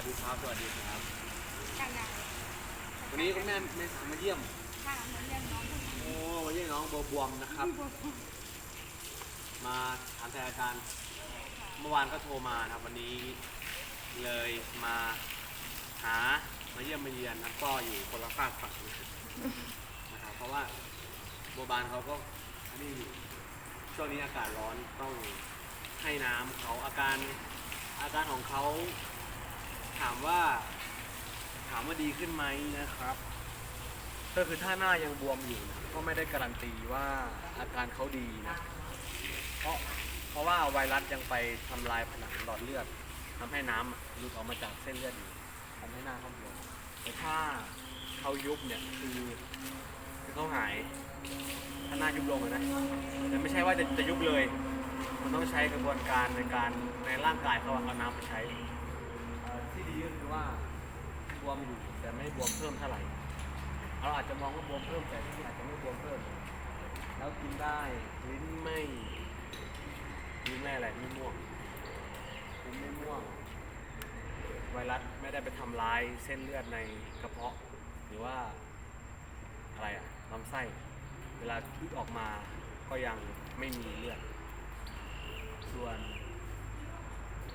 วัสดีครับ สวัสดีครับยังไงวันนี้คุณแม่แม่สามมาเยี่ยม ค่ะเหมือนเรียนน้องผู้หญิงโอ้มาเยี่ยมน้องบวมๆนะครับ มาถามสถานการณ์เมื่อวานก็โทรมานะครับ วันนี้เลยมาหา มาเยี่ยมมาเยือนนะครับก็อยู่คนละฝากฝั่งนะครับ เพราะว่าบัวบานเขาก็อันนี้อยู่ช่วงนี้อากาศร้อนต้องให้น้ำเขาอาการอาการของเขา ถามว่า ถามว่าดีขึ้นไหมนะครับ ก็คือถ้าหน้ายังบวมอยู่นะก็ไม่ได้การันตีว่าอาการเขาดีนะ เพราะเพราะว่าไวรัสยังไปทำลายผนังหลอดเลือดทำให้น้ำหลุดออกมาจากเส้นเลือดอยู่ทำให้หน้าเขาบวมแต่ถ้าเขายุบเนี่ยคือคือเขาหาย ถ้าหน้ายุบลงอะนะแต่ไม่ใช่ว่าจะจะยุบเลย มันต้องใช้กระบวนการในการในร่างกายเขาอะเอาน้ำไปใช้ ว่าบวมอยู่แต่ไม่บวมเพิ่มเท่าไหร่เราอาจจะมองว่าบวมเพิ่มแต่ที่จริงอาจจะไม่บวมเพิ่ม แล้วกินได้ลิ้นไม่ลิ้นไม่อะไรไม่ม่วงลิ้นไม่ม่วง ไวรัสไม่ได้ไปทำร้ายเส้นเลือดในกระเพาะ หรือว่าอะไรอะลำไส้ เวลาพืดออกมาก็ยังไม่มีเลือด ส่วน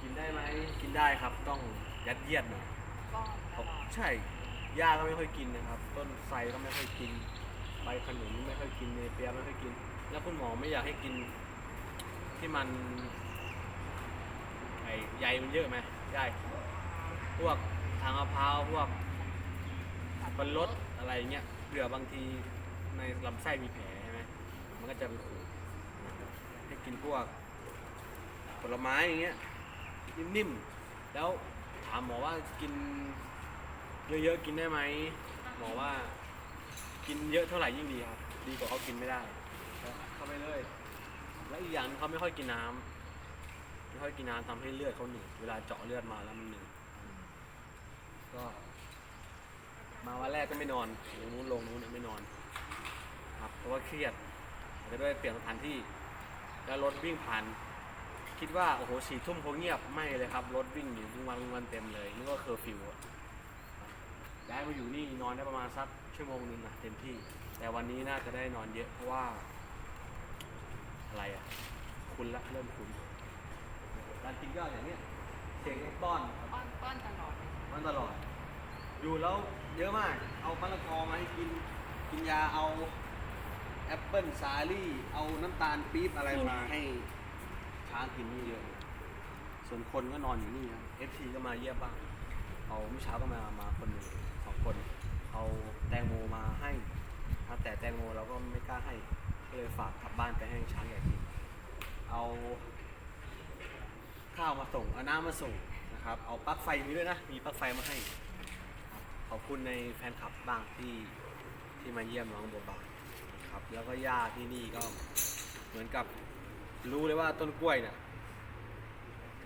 กินได้ไหมกินได้ครับต้อง ยัดเยียดหน่อยก็ตครับลอดใช่หญ้าก็ไม่ค่อยกินนะครับ ต้นไทรก็ไม่ค่อยกิน ใบขนุนไม่ค่อยกินเนเปียไม่ค่อยกิน แล้วคุณหมอไม่อยากให้กิน ที่มันไอใยมันเยอะไหมใช่พวกทางมะพร้าวพวกบรรลดอะไรเงี้ยเผื่อบางทีในลำไส้มีแผลใช่ไหมมันก็จะไปขูดนะครับให้กินพวกผลไม้อย่างเงี้ยนิ่มๆแล้วถามหมอว่ากินเยอะๆกินได้ไหมหมอว่า กินเยอะเท่าไหร่ยิ่งดีครับดีกว่าเขากินไม่ได้เข้าไปเลย และอีกอย่างเขาไม่ค่อยกินน้ำไม่ค่อยกินน้ำทำให้เลือดเขาหนืดเวลาเจาะเลือดมาแล้วมันหนืดก็ มาวันแรกก็ไม่นอนลงนู้นลงนู้นไม่นอน ครับเพราะว่าเครียดอาจจะด้วยเปลี่ยนสถานที่ แล้วรถวิ่งผ่าน คิดว่าโอ้โหสี่ทุ่มคงเงียบไม่เลยครับ รถวิ่งอยู่ทุกวันทุกวันเต็มเลยนี่ก็เคอร์ฟิวอะย้ายมาอยู่นี่นอนได้ประมาณสักชั่วโมงหนึงนะเต็มที่ แต่วันนี้น่าจะได้นอนเยอะเพราะว่า อะไรอะ คุณละเริ่มคุณการกินก็อย่างเนี้ยเสียงต้องป้อนครับป้อนป้อนตลอดป้อนตลอด อยู่แล้วเยอะมาก เอามะละกอมาให้กินกินยาเอาแอปเปิลสาลี่ เอาน้ำตาลปี๊บอะไรมาให้ ช้างกินนี่เยอะ ส่วนคนก็นอนอยู่นี่ครับเอฟซีก็มาเยี่ยมบ้างเอาเมื่อเช้าก็มามาคนหนึ่งสองคน เอาแตงโมมาให้ครับแต่แตงโมเราก็ไม่กล้าให้ก็เลยฝากกลับบ้านไปให้ช้างใหญ่กิน เอา ข้าวมาส่งเอาน้ำมาส่งนะครับ เอาปลั๊กไฟมีด้วยนะ มีปลั๊กไฟมาให้ ขอบคุณในแฟนคลับบ้างที่ที่มาเยี่ยมน้องบัวบานครับ แล้วก็ญาติที่นี่ก็เหมือนกับ รู้เลยว่าต้นกล้วยเนี่ย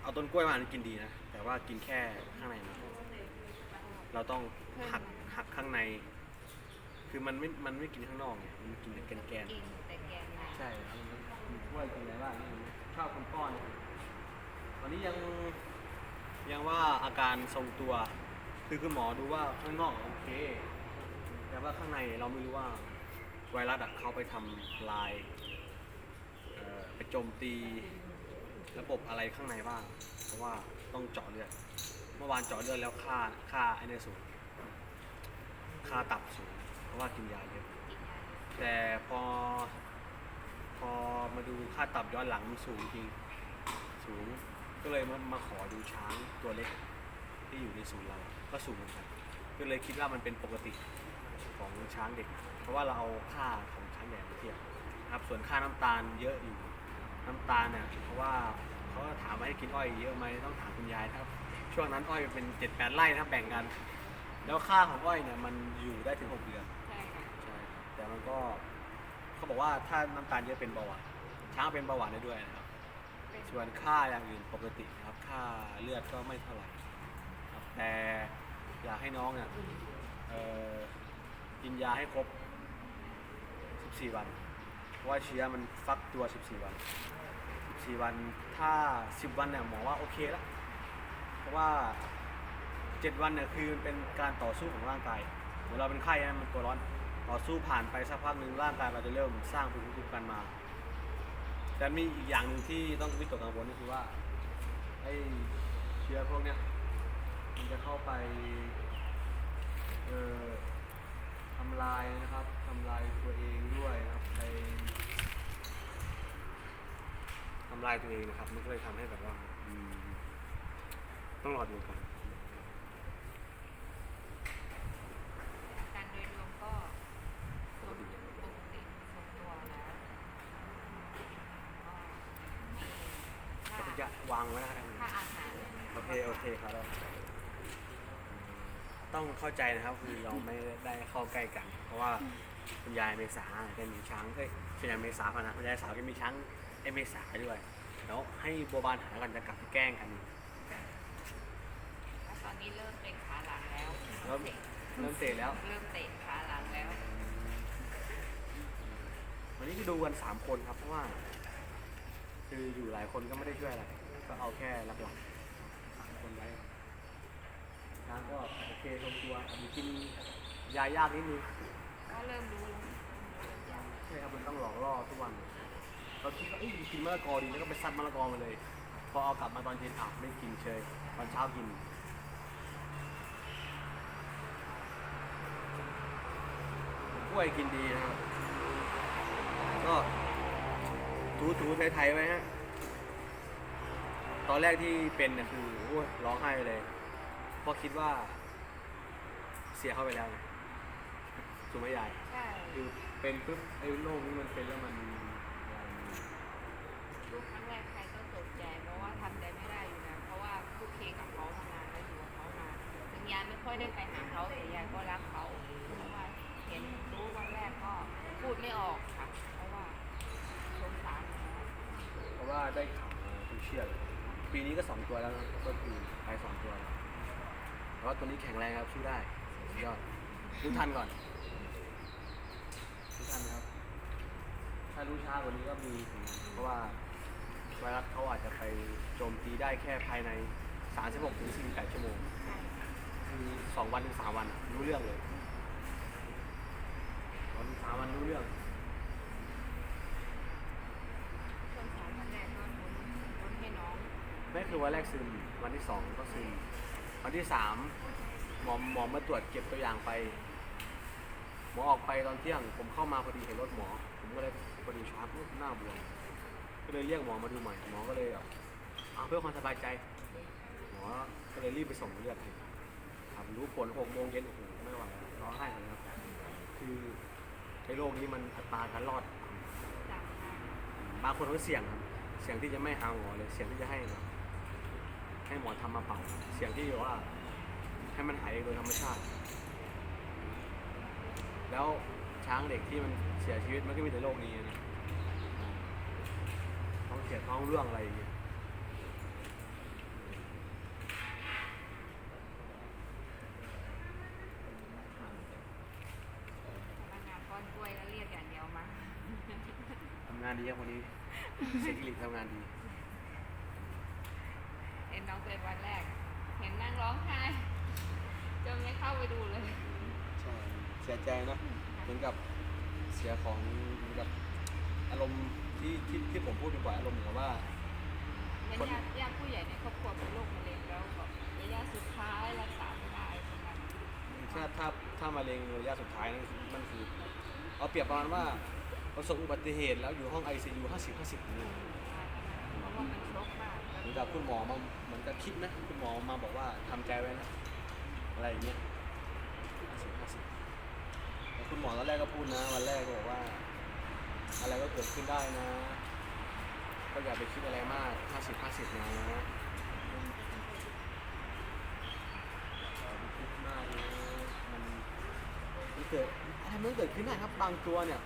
เอาต้นกล้วยมานี่กินดีนะ แต่ว่ากินแค่ข้างในมันเราต้องหักหักข้างใน คือมันไม่ มันไม่กินข้างนอกไงมันกินแต่แกนแกนกินแต่แกงในๆใช่ครับมันมีกล้วยกินอะไรบ้างนี่ชอบคนป้อนตอนนี้ยังยังว่าอาการทรงตัว คือคุณหมอดูว่าข้างนอกโอเค แต่ว่าข้างในเราไม่รู้ว่าไวรัสอะเขาไปทำลายเอ่อ ไปโจมตีระบบอะไรข้างในบ้าง เพราะว่าต้องเจาะเลือด เมื่อวานเจาะเลือดแล้วค่าค่าไอเนสูงค่าตับสูง เพราะว่ากินยาเยอะ แต่พอ พอมาดูค่าตับย้อนหลังมันสูงจริง สูง ก็เลยมามาขอดูช้างตัวเล็กที่อยู่ในศูนย์เรา ก็สูงเหมือนกัน ก็เลยคิดว่ามันเป็นปกติของช้างเด็ก เพราะว่าเราเอาค่าของช้างใหญ่มาเทียบ นะครับส่วนค่าน้ำตาลเยอะอยู่น้ำตาลเนี่ยเพราะว่าเขาก็ถามว่าให้กินอ้อยเยอะไหมต้องถามคุณยายครับ ช่วงนั้นอ้อยเป็นเจ็ดแปดไร่นะครับแบ่งกัน แล้วค่าของอ้อยเนี่ยมันอยู่ได้ถึงหกเดือนใช่ค่ะใช่ครับแต่มันก็เขาบอกว่าถ้าน้ำตาลเยอะเป็นเบาหวานช้างเป็นเบาหวานได้ด้วยนะครับเป็นส่วนค่าอย่างอื่นปกตินะครับ ค่าเลือดก็ไม่เท่าไหร่ครับแต่อยากให้น้องเนี่ยเอ่อกินยาให้ครบ 14 วันเพราะ ว่าเชื้อมันฟักตัว 14 วัน 14 วัน ถ้า 10 วันเนี่ยหมอว่าโอเคแล้ว เพราะว่าเจ็ดวันเนี่ยคือมันเป็นการต่อสู้ของร่างกายเหมือนเราเป็นไข้นะมันตัวร้อน ต่อสู้ผ่านไปสักพักหนึ่งร่างกายเราจะเริ่มสร้างภูมิคุ้มกันมา แต่มีอีกอย่างหนึ่งที่ต้องวิตกกังวลก็คือว่าไอ้เชื้อพวกเนี้ยมันจะเข้าไปเอ่อทำลายนะครับทำลายตัวเองด้วยนะครับไป ทำลายตัวเองนะครับ มันก็เลยทำให้แบบว่า อืมต้องรอดูกันอาการโดยรวมก็ปกติปกติทรงตัวแล้วก็ก็มีจะวางไว้นะครับค่าอาหารโอเคโอเคครับแล้วต้องเข้าใจนะครับคือเราไม่ได้เข้าใกล้กัน เพราะว่าคุณยายเมษาแกมีช้างเอ้ยคุณยายเมษาพอนะคุณยายสาวแกมีช้าง ไอ้เมษาด้วยแล้วให้โบบานหากันจะกลับไปแกล้งกันแล้วตอนนี้เริ่มเป็นขาหลังแล้วเริ่มเริ่มเตะแล้วเริ่มเตะขาหลังแล้ว วันนี้ก็ดูกันสามคนครับเพราะว่า คืออยู่หลายคนก็ไม่ได้ช่วยอะไรก็เอาแค่หลักๆสามคนไว้ช้างก็โอเคลงตัวมีกินยายากนิดนึงก็เริ่มรู้เริ่มยากใช่ครับมันต้องหลอกล่อทุกวัน เราคิดว่าเอ้ยกินมะละกอดีแล้วก็ไปซัดมะละกอมาเลย พอเอากลับมาตอนเย็นอ้าวไม่กินเฉยตอนเช้ากินกล้วยกินดีนะครับ ก็ถูถูๆไทยๆไว้ฮะ ตอนแรกที่เป็นเนี่ยคือโอ้ยร้องไห้เลยเพราะคิดว่า เสียเข้าไปแล้วไงถูกไหมยาย ใช่ คือเป็นปุ๊บไอ้โรคนี้มันเป็นแล้วมัน ค่อยได้ไปหาเขาแต่ยายก็รักเขาเพราะว่าเห็นรู้วันแรกก็พูดไม่ออกค่ะ เพราะว่าสงสารเขาเพราะว่าได้ข่าวมาคือเชื่อเลยปีนี้ก็สองตัวแล้วนะก็คือไปสองตัวแล้วแต่ว่าตัวนี้แข็งแรงครับสู้ได้สุดยอดรู้ทันก่อนรู้ทันครับ ถ้ารู้ช้ากว่านี้ก็มีเพราะว่าไวรัสเขาอาจจะไปโจมตีได้แค่ภายใน 36ถึง48 ชั่วโมง สองวันถึงสามวันอะรู้เรื่องเลยวันถึงสามวันรู้เรื่อง ช่วงสามวันแรกก็ลุ้นลุ้นให้น้องนั่นคือวันแรกซึมวันที่สองก็ซึมวันที่สามหมอหมอมาตรวจเก็บตัวอย่างไป หมอออกไปตอนเที่ยง ผมเข้ามาพอดีเห็นรถหมอ ผมก็เลยพอดีชาร์จปุ๊บหน้าบวมก็เลยเรียกหมอมาดูใหม่หมอก็เลยแบบเอาเพื่อความสบายใจ หมอก็เลยรีบไปส่งเลือดให้ ถามรู้ผลหกโมงเย็นโอ้โหไม่ไหวแล้วร้องไห้เลยครับคือในโรคนี้มันอัตราการรอดจากงานบางคนเขาเสี่ยงครับเสี่ยงที่จะไม่หาหมอเลยเสี่ยงที่จะให้แบบให้หมอทำมาเป่า เสี่ยงที่ว่า ให้มันหายเองโดยธรรมชาติ แล้วช้างเด็กที่มันเสียชีวิตมันก็มีแต่โรคนี้นะท้องเสียท้องเรื่องอะไรอย่างเงี้ย พนักงานป้อนกล้วยแล้วเรียกอย่างเดียวมา ทำงานดีครับวันนี้เซ็กลิกทำงานดี เห็นน้องเป็นวันแรก เห็นนั่งร้องไห้จนไม่เข้าไปดูเลย ใช่ เสียใจนะเหมือนกับเสียของเหมือนกับอารมณ์ที่ที่ที่ผมพูดบ่อยๆอารมณ์เหมือนกับว่าเป็นญาติญาติผู้ใหญ่ในครอบครัวเป็นโรคมะเร็งแล้วแบบระยะสุดท้ายรักษาไม่ได้ประมาณนั้นถ้าถ้าถ้ามะเร็งระยะสุดท้ายนั่นคือมันคือ เอาเปรียบประมาณว่า ประสบอุบัติเหตุแล้วอยู่ห้อง ICU 50 50นี่เพราะว่ามันช็อกมากเหมือนกับคุณหมอมาเหมือนกับคิดนะคุณหมอมาบอกว่าทำใจไว้นะ อะไรอย่างเงี้ย50 50แล้วคุณหมอตอนแรกก็พูดนะ วันแรกก็บอกว่า อะไรก็เกิดขึ้นได้นะ ก็อย่าไปคิดอะไรมาก 50 50 นะอย่าไปคิดมากนะมันมันเกิดอะไรมันเกิดขึ้นได้ครับบางตัวเนี่ย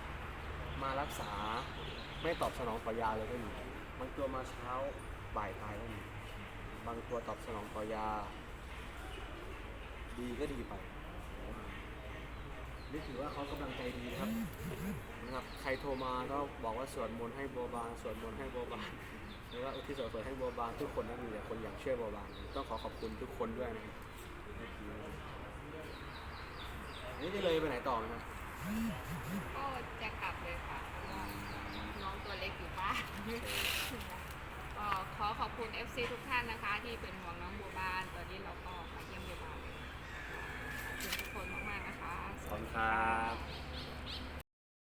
มารักษาไม่ตอบสนองต่อยาเลยก็มีบางตัวมาเช้าบ่ายตายก็มีบางตัวตอบสนองต่อยา ดีก็ดีไปนี่ถือว่าเขากำลังใจดีนะครับนะครับใครโทรมาก็บอกว่าสวดมนต์ให้โบบานสวดมนต์ให้โบบานหรือว่าอุทิศส่วนกุศลให้โบบานทุกคนนั่นมีแต่คนอยากช่วยโบบานต้องขอขอบคุณทุกคนด้วยนะครับในจะเลยไปไหนต่อไหมครับ ก็จะกลับเลยค่ะน้องตัวเล็กอยู่บ้านก็ขอขอบคุณ FC ทุกท่านนะคะ ที่เป็นห่วงน้องบัวบาน ตอนนี้เราก็มาเยี่ยมบัวบานขอบคุณทุกคนมากๆนะคะ ขอบคุณครับ